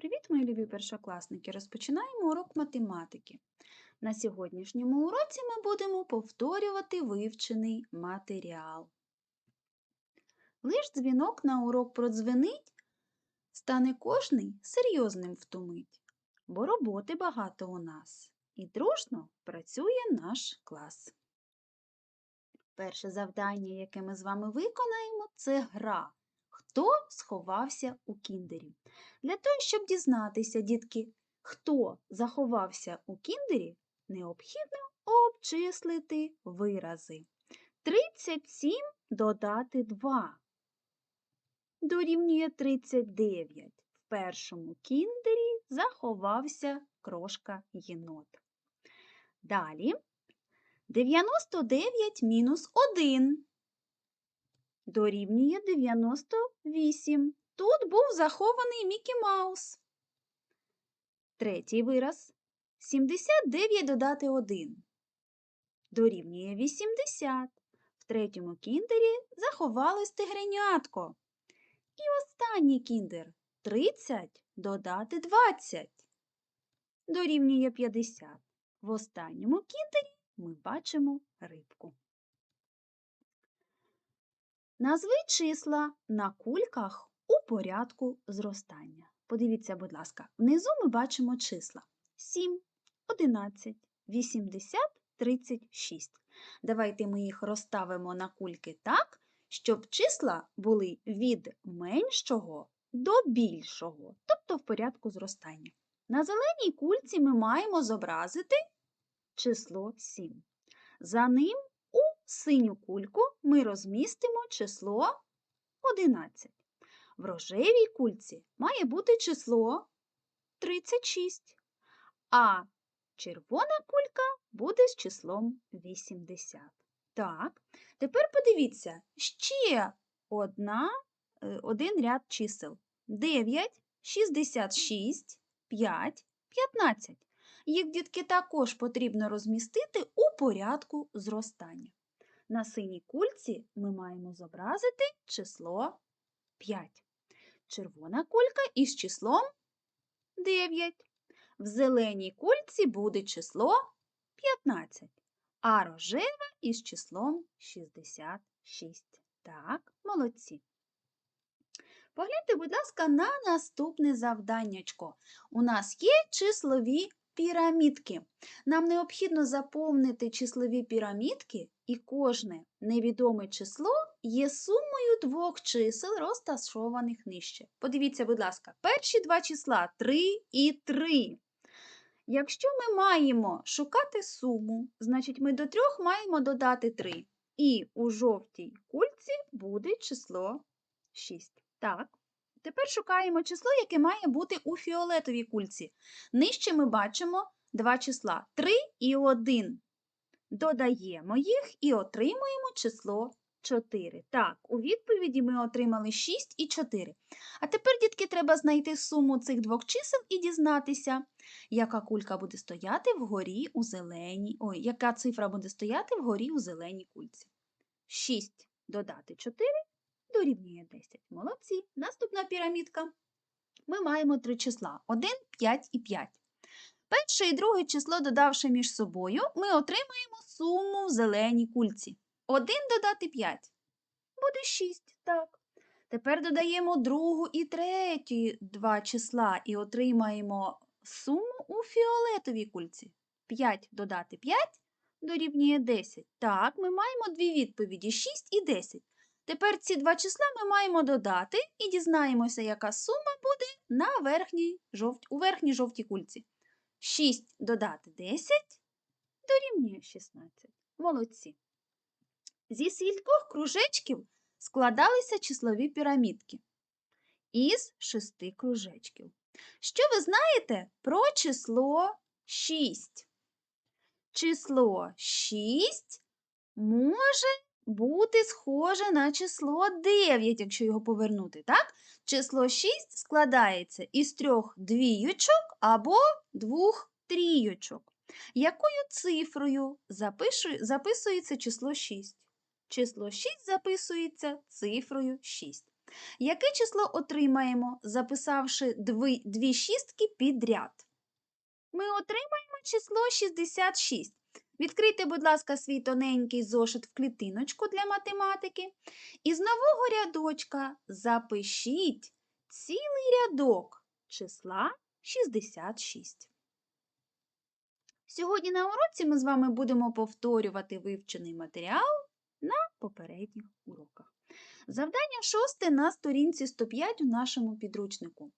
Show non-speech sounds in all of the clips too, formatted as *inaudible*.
Привіт, мої любі першокласники! Розпочинаємо урок математики. На сьогоднішньому уроці ми будемо повторювати вивчений матеріал. Лиш дзвінок на урок продзвенить, стане кожний серйозним втумить, бо роботи багато у нас і дружно працює наш клас. Перше завдання, яке ми з вами виконаємо, це гра. Хто сховався у кіндері? Для того, щоб дізнатися, дітки, хто заховався у кіндері, необхідно обчислити вирази. 37 додати 2 дорівнює 39. В першому кіндері заховався крошка єнот. Далі 99 мінус 1 дорівнює 98. Тут був захований Мікі Маус. Третій вираз. 79 додати 1. Дорівнює 80. В третьому кіндері заховалось тигренятко. І останній кіндер 30 додати 20. Дорівнює 50. В останньому кіндері ми бачимо рибку. Назви числа на кульках у порядку зростання. Подивіться, будь ласка, внизу ми бачимо числа 7, 11, 80, 36. Давайте ми їх розставимо на кульки так, щоб числа були від меншого до більшого, тобто в порядку зростання. На зеленій кульці ми маємо зобразити число 7. За ним синю кульку ми розмістимо число 11. В рожевій кульці має бути число 36, а червона кулька буде з числом 80. Так, тепер подивіться, ще одна, е, один ряд чисел. 9, 66, 5, 15. Їх, дітки, також потрібно розмістити у порядку зростання. На синій кульці ми маємо зобразити число 5. Червона кулька із числом 9. В зеленій кульці буде число 15, а рожева із числом 66. Так, молодці. Погляньте, будь ласка, на наступне завданнячко. У нас є числові пірамідки. Нам необхідно заповнити числові пірамідки, і кожне невідоме число є сумою двох чисел, розташованих нижче. Подивіться, будь ласка, перші два числа 3 і 3. Якщо ми маємо шукати суму, значить ми до трьох маємо додати 3. І у жовтій кульці буде число 6. Так. Тепер шукаємо число, яке має бути у фіолетовій кульці. Нижче ми бачимо два числа 3 і 1. Додаємо їх і отримуємо число 4. Так, у відповіді ми отримали 6 і 4. А тепер, дітки, треба знайти суму цих двох чисел і дізнатися, яка кулька буде стояти вгорі у зеленій. Ой, яка цифра буде стояти вгорі у зеленій кульці. 6 додати 4 дорівнює 10. Молодці. Наступна пірамідка. Ми маємо три числа 1, 5 і 5. Перше і друге число, додавши між собою, ми отримаємо суму в зеленій кульці. 1 додати 5 буде 6. Так. Тепер додаємо другу і третю два числа і отримаємо суму у фіолетовій кульці. 5 додати 5 дорівнює 10. Так, ми маємо дві відповіді 6 і 10. Тепер ці два числа ми маємо додати і дізнаємося, яка сума буде на верхній жовт... у верхній жовтій кульці. 6 додати 10 дорівнює 16. Молодці. Зі скількох кружечків складалися числові пірамідки. Із шести кружечків. Що ви знаєте про число 6? Число 6 може бути схоже на число 9, якщо його повернути, так? Число 6 складається із трьох двійочок або двох трійочок. Якою цифрою записується число 6? Число 6 записується цифрою 6. Яке число отримаємо, записавши дві, дві шістки підряд? Ми отримаємо число 66. Відкрийте, будь ласка, свій тоненький зошит в клітиночку для математики. І з нового рядочка запишіть цілий рядок числа 66. Сьогодні на уроці ми з вами будемо повторювати вивчений матеріал на попередніх уроках. Завдання шосте на сторінці 105 у нашому підручнику.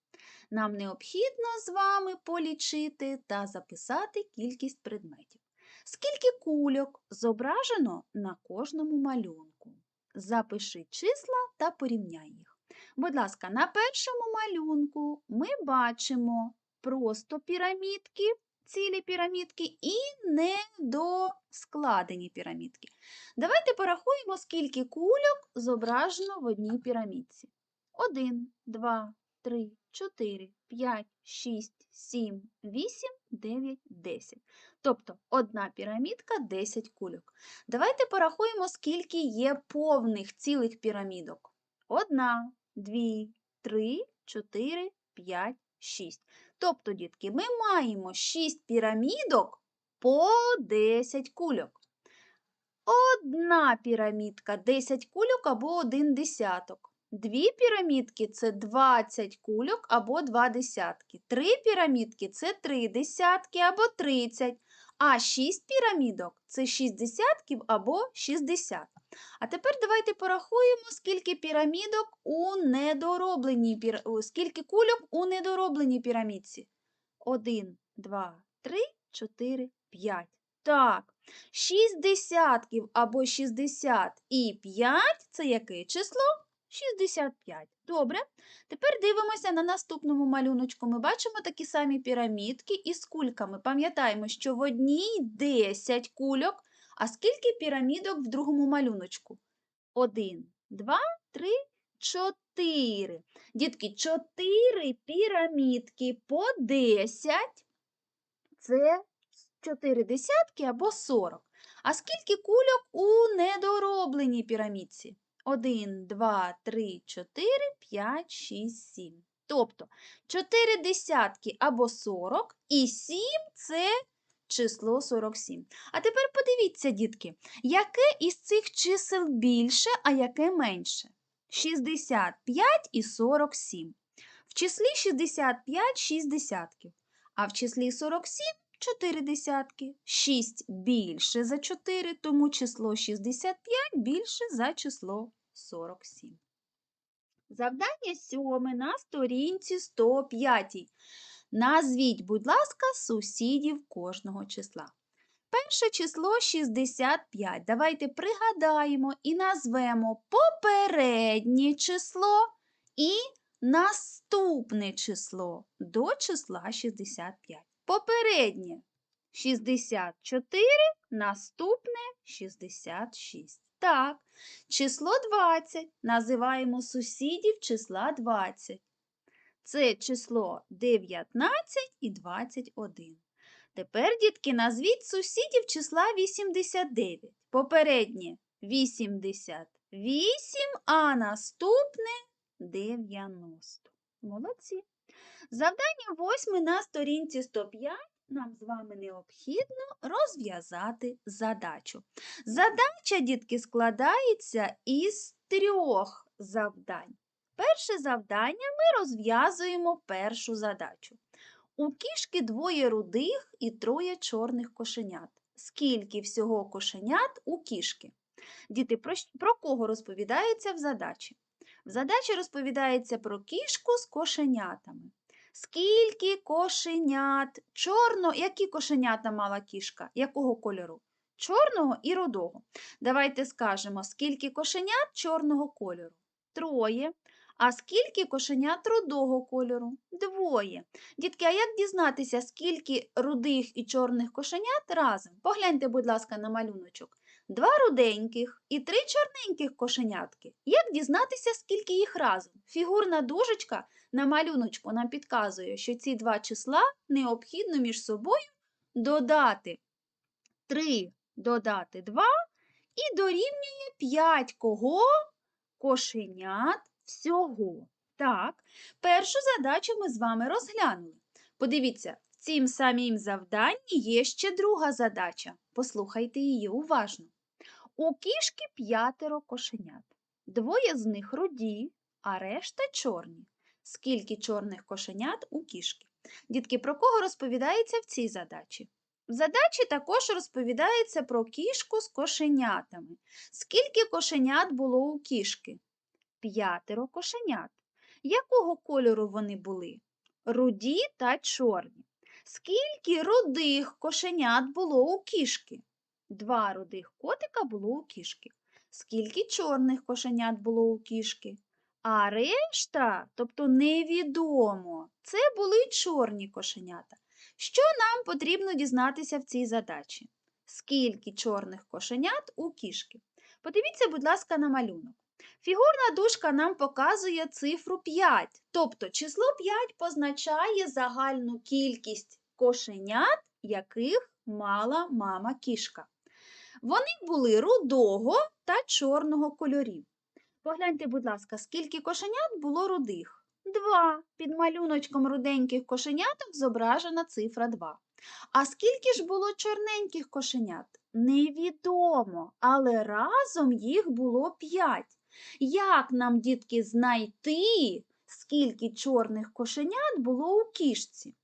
Нам необхідно з вами полічити та записати кількість предметів. Скільки кульок зображено на кожному малюнку? Запиши числа та порівняй їх. Будь ласка, на першому малюнку ми бачимо просто пірамідки, цілі пірамідки і недоскладені пірамідки. Давайте порахуємо, скільки кульок зображено в одній пірамідці. 1, 2, 3, 4, 5, 6, 7, 8, 9, 10. Тобто одна пірамідка 10 кульок. Давайте порахуємо, скільки є повних цілих пірамідок. Одна, дві, три, чотири, п'ять, шість. Тобто, дітки, ми маємо 6 пірамідок по 10 кульок. Одна пірамідка 10 кульок або 1 десяток. Дві пірамідки це 20 кульок або 2 десятки. Три пірамідки це 3 десятки або 30. А 6 пірамідок це 6 десятків або 60. А тепер давайте порахуємо, скільки пірамідок у недоробленій пір... скільки кульок у недоробленій пірамідці. 1, 2, 3, 4, 5. Так, 6 десятків або 60 і 5 це яке число? 65. Добре. Тепер дивимося на наступному малюночку. Ми бачимо такі самі пірамідки із кульками. Пам'ятаємо, що в одній 10 кульок, а скільки пірамідок в другому малюночку? 1, 2, 3, 4. Дітки, 4 пірамідки по 10 це 4 десятки або 40. А скільки кульок у недоробленій пірамідці? 1, 2, 3, 4, 5, 6, 7. Тобто 4 десятки або 40 і 7 це число 47. А тепер подивіться, дітки, яке із цих чисел більше, а яке менше? 65 і 47. В числі 65 6 десятків, а в числі 47 4 десятки. 6 більше за 4, тому число 65 більше за число 47. Завдання сьоме на сторінці 105. Назвіть, будь ласка, сусідів кожного числа. Перше число 65. Давайте пригадаємо і назвемо попереднє число і наступне число до числа 65. Попереднє 64, наступне 66. Так, число 20 називаємо сусідів числа 20. Це число 19 і 21. Тепер, дітки, назвіть сусідів числа 89. Попереднє 88, а наступне 90. Молодці. Завдання восьме на сторінці 105 нам з вами необхідно розв'язати задачу. Задача, дітки, складається із трьох завдань. Перше завдання ми розв'язуємо першу задачу. У кішки двоє рудих і троє чорних кошенят. Скільки всього кошенят у кішки? Діти, про, кого розповідається в задачі? В задачі розповідається про кішку з кошенятами. Скільки кошенят? Чорно, які кошенята мала кішка? Якого кольору? Чорного і рудого. Давайте скажемо, скільки кошенят чорного кольору? Троє. А скільки кошенят рудого кольору? Двоє. Дітки, а як дізнатися, скільки рудих і чорних кошенят разом? Погляньте, будь ласка, на малюночок. Два руденьких і три чорненьких кошенятки. Як дізнатися, скільки їх разом? Фігурна дужечка на малюночку нам підказує, що ці два числа необхідно між собою додати 3 додати 2 і дорівнює 5 кого? Кошенят Всього. Так, першу задачу ми з вами розглянули. Подивіться, в цім самім завданні є ще друга задача. Послухайте її уважно. У кішки п'ятеро кошенят. Двоє з них руді, а решта чорні. Скільки чорних кошенят у кішки? Дітки, про кого розповідається в цій задачі? В задачі також розповідається про кішку з кошенятами. Скільки кошенят було у кішки? П'ятеро кошенят. Якого кольору вони були? Руді та чорні. Скільки рудих кошенят було у кішки? Два рудих котика було у кішки. Скільки чорних кошенят було у кішки? А решта, тобто невідомо, це були чорні кошенята. Що нам потрібно дізнатися в цій задачі? Скільки чорних кошенят у кішки? Подивіться, будь ласка, на малюнок. Фігурна дужка нам показує цифру 5, тобто число 5 позначає загальну кількість кошенят, яких мала мама кішка. Вони були рудого та чорного кольорів. Погляньте, будь ласка, скільки кошенят було рудих? Два. Під малюночком руденьких кошеняток зображена цифра 2. А скільки ж було чорненьких кошенят? Невідомо, але разом їх було 5. Як нам, дітки, знайти, скільки чорних кошенят було у кішці?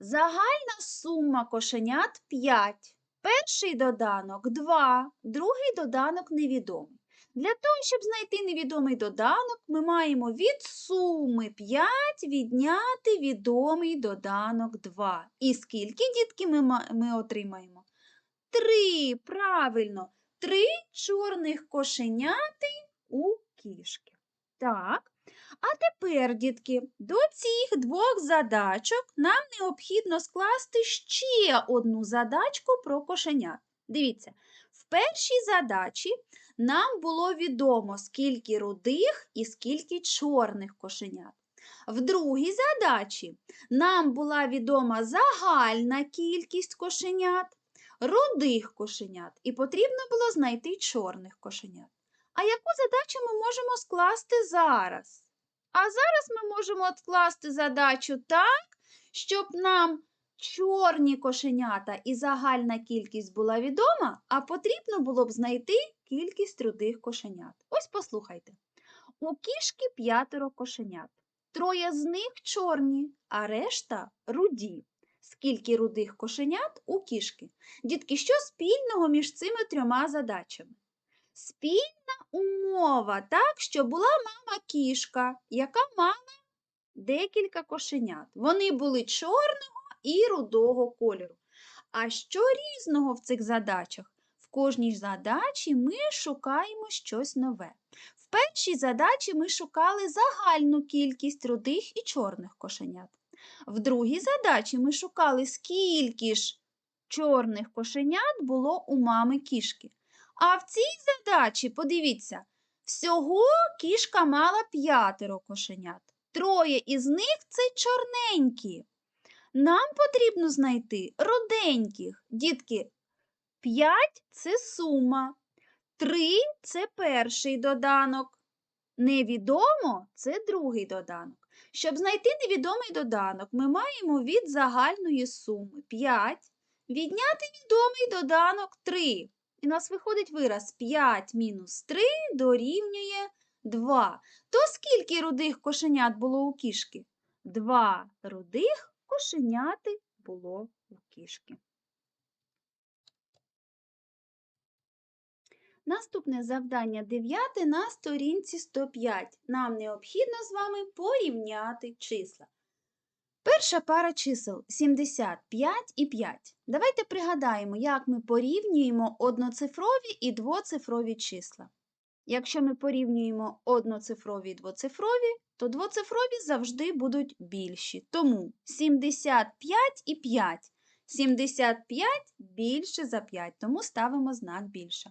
Загальна сума кошенят 5. Перший доданок 2, другий доданок невідомий. Для того, щоб знайти невідомий доданок, ми маємо від суми 5 відняти відомий доданок 2. І скільки, дітки, ми, ми отримаємо? 3, правильно, 3 чорних кошеняти у кішки. Так. А тепер, дітки, до цих двох задачок нам необхідно скласти ще одну задачку про кошенят. Дивіться, в першій задачі нам було відомо, скільки рудих і скільки чорних кошенят. В другій задачі нам була відома загальна кількість кошенят, рудих кошенят, і потрібно було знайти чорних кошенят. А яку задачу ми можемо скласти зараз? А зараз ми можемо скласти задачу так, щоб нам чорні кошенята і загальна кількість була відома, а потрібно було б знайти кількість рудих кошенят. Ось послухайте. У кішки п'ятеро кошенят. Троє з них чорні, а решта руді. Скільки рудих кошенят у кішки? Дітки, що спільного між цими трьома задачами? Спільна умова, так, що була мама кішка, яка мала декілька кошенят. Вони були чорного і рудого кольору. А що різного в цих задачах? В кожній задачі ми шукаємо щось нове. В першій задачі ми шукали загальну кількість рудих і чорних кошенят. В другій задачі ми шукали, скільки ж чорних кошенят було у мами кішки. А в цій задачі, подивіться, всього кішка мала п'ятеро кошенят. Троє із них це чорненькі. Нам потрібно знайти руденьких. Дітки, 5 це сума, 3 це перший доданок. Невідомо це другий доданок. Щоб знайти невідомий доданок, ми маємо від загальної суми 5 відняти відомий доданок 3. І у нас виходить вираз 5 мінус 3 дорівнює 2. То скільки рудих кошенят було у кішки? Два рудих кошеняти було у кішки. Наступне завдання 9 на сторінці 105. Нам необхідно з вами порівняти числа. Перша пара чисел 75 і 5. Давайте пригадаємо, як ми порівнюємо одноцифрові і двоцифрові числа. Якщо ми порівнюємо одноцифрові і двоцифрові, то двоцифрові завжди будуть більші. Тому 75 і 5. 75 більше за 5, тому ставимо знак більше.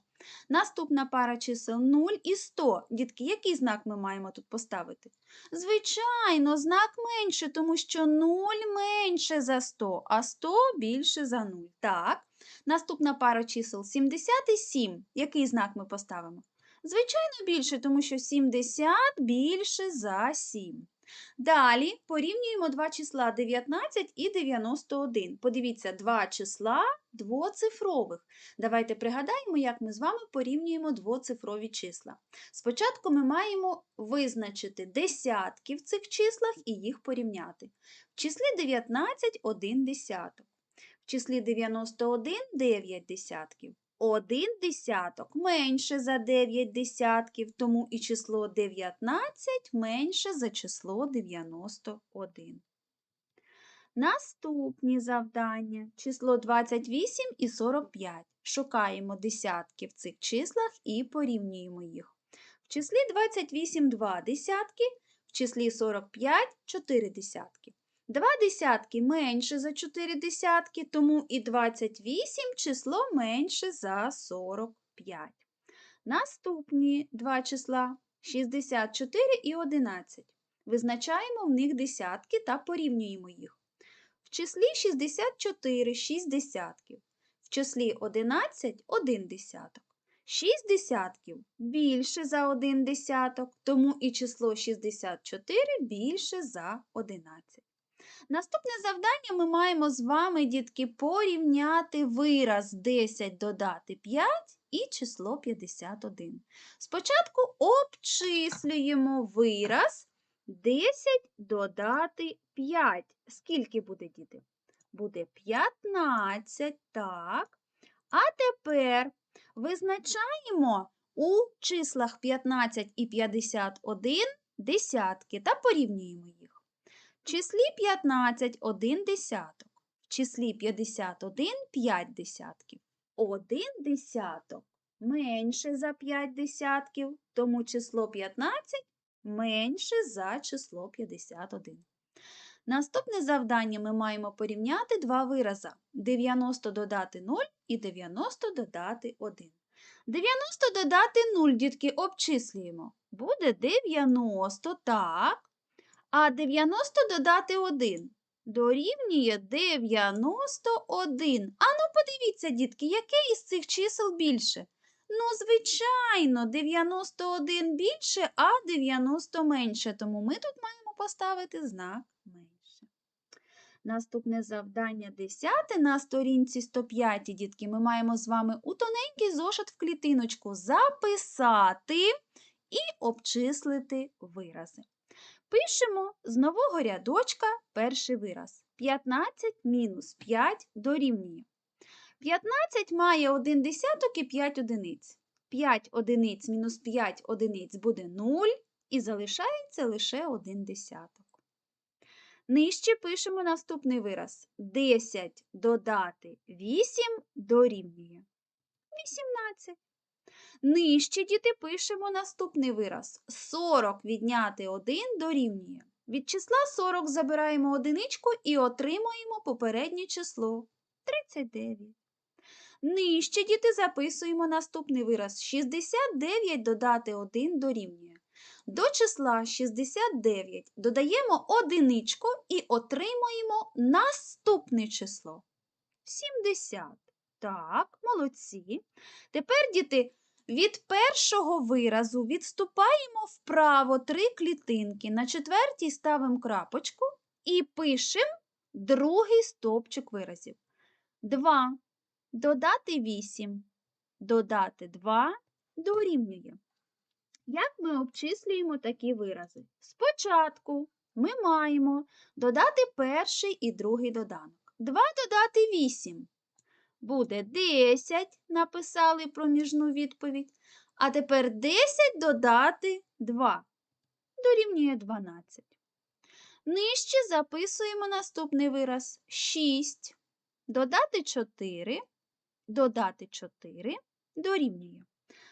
Наступна пара чисел 0 і 100. Дітки, який знак ми маємо тут поставити? Звичайно, знак менше, тому що 0 менше за 100, а 100 більше за 0. Так. Наступна пара чисел 77. Який знак ми поставимо? Звичайно, більше, тому що 70 більше за 7. Далі порівнюємо два числа 19 і 91. Подивіться, два числа двоцифрових. Давайте пригадаємо, як ми з вами порівнюємо двоцифрові числа. Спочатку ми маємо визначити десятки в цих числах і їх порівняти. В числі 19 – 1 десяток. В числі 91 – 9 десятків. Один десяток менше за 9 десятків, тому і число 19 менше за число 91. Наступні завдання. Число 28 і 45. Шукаємо десятки в цих числах і порівнюємо їх. В числі 28 – 2 десятки, в числі 45 – 4 десятки. Два десятки менше за 4 десятки, тому і 28 число менше за 45. Наступні два числа 64 і 11. Визначаємо в них десятки та порівнюємо їх. В числі 64 – 6 десятків, в числі 11 – 1 десяток. 6 десятків більше за 1 десяток, тому і число 64 більше за 11. Наступне завдання ми маємо з вами, дітки, порівняти вираз 10 додати 5 і число 51. Спочатку обчислюємо вираз 10 додати 5. Скільки буде, діти? Буде 15, так. А тепер визначаємо у числах 15 і 51 десятки та порівнюємо їх. В числі 15 – 1 десяток, в числі 51 – 5 десятків. 1 десяток менше за 5 десятків, тому число 15 менше за число 51. Наступне завдання ми маємо порівняти два вирази. 90 додати 0 і 90 додати 1. 90 додати 0, дітки, обчислюємо. Буде 90, так. А 90 додати 1 дорівнює 91. Ану, подивіться, дітки, яке із цих чисел більше? Ну, звичайно, 91 більше, а 90 менше, тому ми тут маємо поставити знак менше. Наступне завдання 10 на сторінці 105, дітки, ми маємо з вами у тоненький зошит в клітиночку записати і обчислити вирази. Пишемо з нового рядочка перший вираз. 15 мінус 5 дорівнює. 15 має 1 десяток і 5 одиниць. 5 одиниць мінус 5 одиниць буде 0 і залишається лише 1 десяток. Нижче пишемо наступний вираз. 10 додати 8 дорівнює 18. Нижче, діти, пишемо наступний вираз. 40 відняти 1 дорівнює. Від числа 40 забираємо одиничку і отримуємо попереднє число 39. Нижче, діти, записуємо наступний вираз. 69 додати 1 дорівнює. До числа 69 додаємо одиничку і отримуємо наступне число 70. Так, молодці. Тепер, діти, від першого виразу відступаємо вправо три клітинки. На четвертій ставимо крапочку і пишемо другий стовпчик виразів. 2. Додати 8. Додати 2 дорівнює. Як ми обчислюємо такі вирази? Спочатку ми маємо додати перший і другий доданок. 2 додати 8 буде 10, написали проміжну відповідь. А тепер 10 додати 2 дорівнює 12. Нижче записуємо наступний вираз 6. Додати 4, додати 4 дорівнює.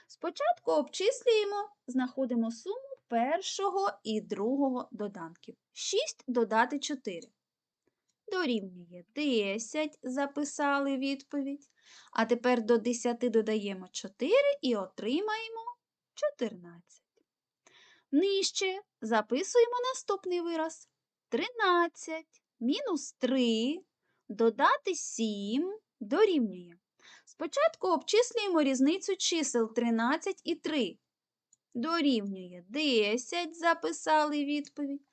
Спочатку обчислюємо, знаходимо суму першого і другого доданків. 6 додати 4 дорівнює 10, записали відповідь. А тепер до 10 додаємо 4 і отримаємо 14. Нижче записуємо наступний вираз. 13 мінус 3 додати 7 дорівнює. Спочатку обчислюємо різницю чисел 13 і 3. дорівнює 10, записали відповідь.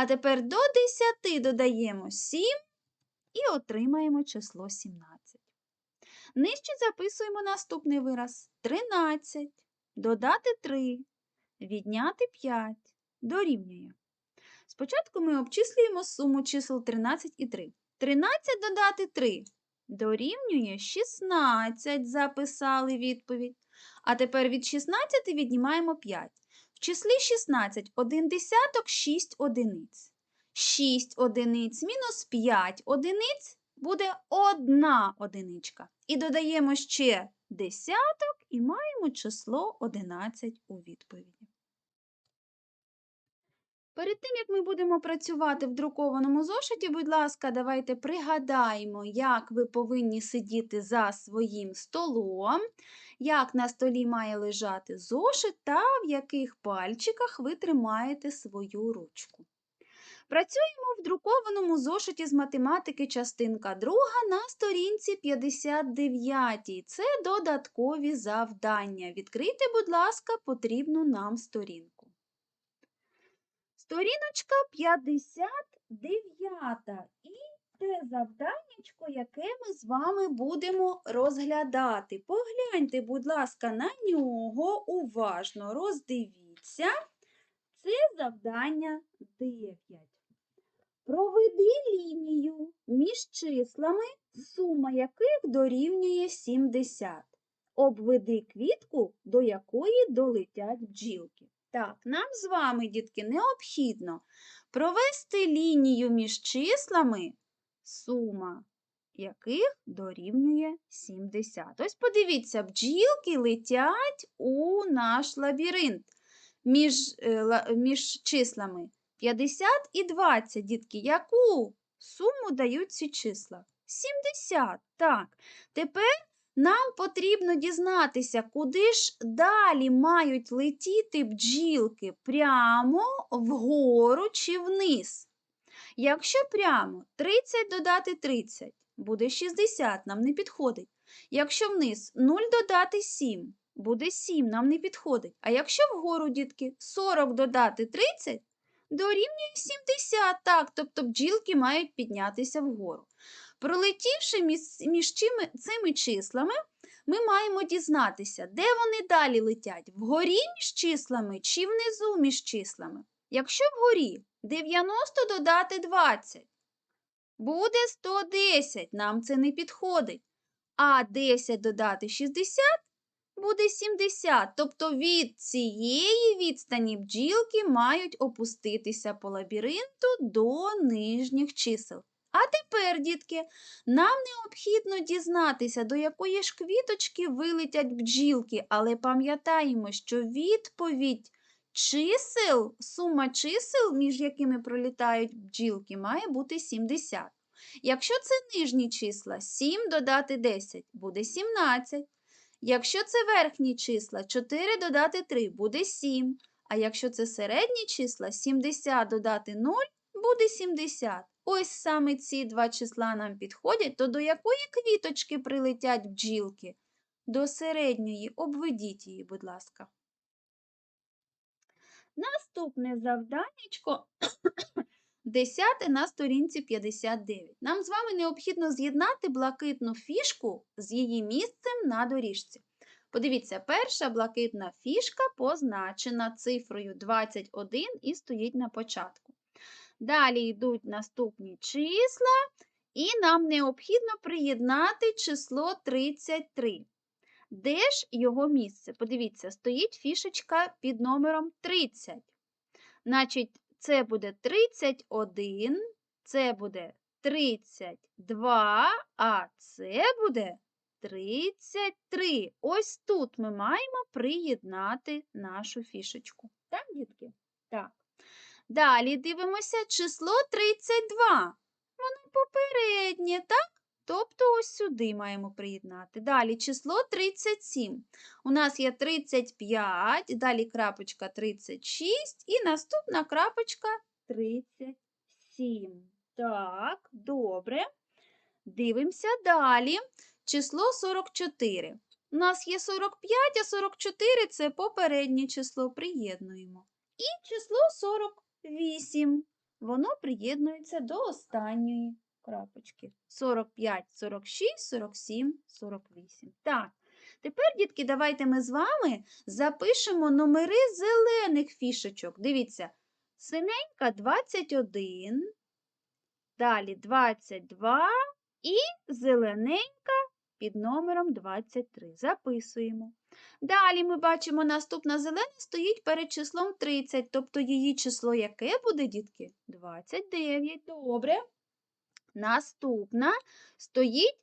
А тепер до 10 додаємо 7 і отримаємо число 17. Нижче записуємо наступний вираз 13, додати 3, відняти 5, дорівнює. Спочатку ми обчислюємо суму чисел 13 і 3. 13 додати 3 дорівнює 16, записали відповідь. А тепер від 16 віднімаємо 5. В числі 16 1 десяток 6 одиниць. 6 одиниць мінус 5 одиниць буде одна одиничка. І додаємо ще десяток і маємо число 11 у відповіді. Перед тим, як ми будемо працювати в друкованому зошиті, будь ласка, давайте пригадаємо, як ви повинні сидіти за своїм столом, як на столі має лежати зошит та в яких пальчиках ви тримаєте свою ручку. Працюємо в друкованому зошиті з математики частинка 2 на сторінці 59. Це додаткові завдання. Відкрийте, будь ласка, потрібну нам сторінку. Сторіночка 59. І те завданнячко, яке ми з вами будемо розглядати. Погляньте, будь ласка, на нього уважно роздивіться. Це завдання 9. Проведи лінію між числами, сума яких дорівнює 70. Обведи квітку, до якої долетять бджілки. Так, нам з вами, дітки, необхідно провести лінію між числами, сума яких дорівнює 70. Ось подивіться, бджілки летять у наш лабіринт між, е, між числами 50 і 20, дітки. Яку суму дають ці числа? 70. Так. Тепер нам потрібно дізнатися, куди ж далі мають летіти бджілки прямо вгору чи вниз. Якщо прямо 30 додати 30, буде 60, нам не підходить. Якщо вниз 0 додати 7, буде 7, нам не підходить. А якщо вгору, дітки, 40 додати 30, дорівнює 70. Так, тобто бджілки мають піднятися вгору. Пролетівши між, цими числами, ми маємо дізнатися, де вони далі летять, вгорі між числами чи внизу між числами. Якщо вгорі 90 додати 20, буде 110, нам це не підходить. А 10 додати 60 буде 70. Тобто від цієї відстані бджілки мають опуститися по лабіринту до нижніх чисел. А тепер, дітки, нам необхідно дізнатися, до якої ж квіточки вилетять бджілки, але пам'ятаємо, що відповідь чисел, сума чисел, між якими пролітають бджілки, має бути 70. Якщо це нижні числа, 7 додати 10 буде 17. Якщо це верхні числа, 4 додати 3 буде 7. А якщо це середні числа, 70 додати 0 буде 70. Ось саме ці два числа нам підходять, то до якої квіточки прилетять бджілки? До середньої. Обведіть її, будь ласка. Наступне завданнячко *coughs* 10 на сторінці 59. Нам з вами необхідно з'єднати блакитну фішку з її місцем на доріжці. Подивіться, перша блакитна фішка позначена цифрою 21 і стоїть на початку. Далі йдуть наступні числа, і нам необхідно приєднати число 33. Де ж його місце? Подивіться, стоїть фішечка під номером 30. Значить, це буде 31, це буде 32, а це буде 33. Ось тут ми маємо приєднати нашу фішечку. Так, дітки? Так. Далі дивимося число 32. Воно попереднє, так? Тобто ось сюди маємо приєднати. Далі число 37. У нас є 35, далі крапочка 36 і наступна крапочка 37. Так, добре. Дивимося далі. Число 44. У нас є 45, а 44 – це попереднє число. Приєднуємо. І число 48. Воно приєднується до останньої крапочки. 45, 46, 47, 48. Так, тепер, дітки, давайте ми з вами запишемо номери зелених фішечок. Дивіться, синенька 21, далі 22 і зелененька під номером 23. Записуємо. Далі ми бачимо, наступна зелена стоїть перед числом 30, тобто її число яке буде, дітки? 29. Добре. Наступна стоїть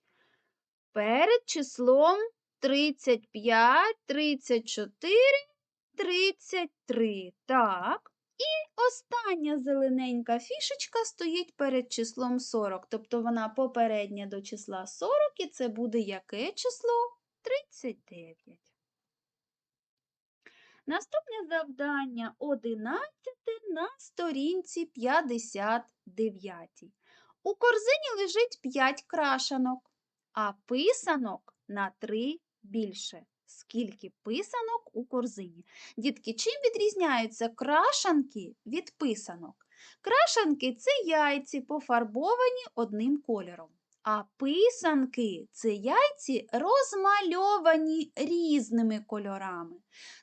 перед числом 35, 34, 33. Так. І остання зелененька фішечка стоїть перед числом 40, тобто вона попередня до числа 40, і це буде яке число? 39. Наступне завдання 11 на сторінці 59. У корзині лежить 5 крашанок, а писанок на 3 більше. Скільки писанок у корзині? Дітки, чим відрізняються крашанки від писанок? Крашанки це яйці, пофарбовані одним кольором. А писанки це яйці розмальовані різними кольорами.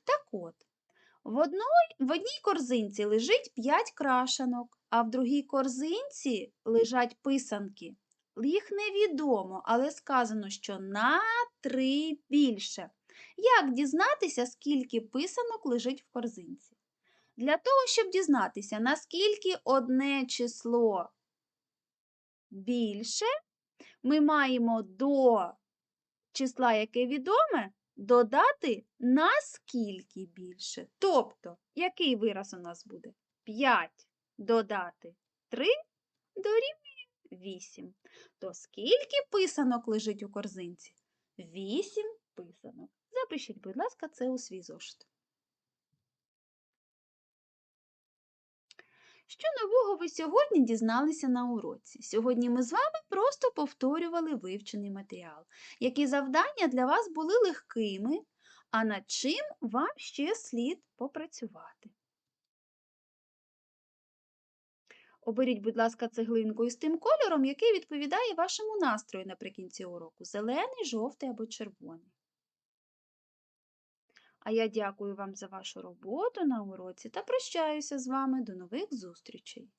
Так от, в, одной, в одній корзинці лежить 5 крашанок, а в другій корзинці лежать писанки. Їх невідомо, але сказано, що на 3 більше. Як дізнатися, скільки писанок лежить в корзинці? Для того, щоб дізнатися, наскільки одне число більше, ми маємо до числа, яке відоме, додати наскільки більше. Тобто, який вираз у нас буде? 5 додати 3 дорівнює 8. То скільки писанок лежить у корзинці? 8 писанок. Запишіть, будь ласка, це у свій зошит. Що нового ви сьогодні дізналися на уроці? Сьогодні ми з вами просто повторювали вивчений матеріал, які завдання для вас були легкими, а над чим вам ще слід попрацювати. Оберіть, будь ласка, цеглинку із тим кольором, який відповідає вашому настрою наприкінці уроку зелений, жовтий або червоний. А я дякую вам за вашу роботу на уроці та прощаюся з вами до нових зустрічей.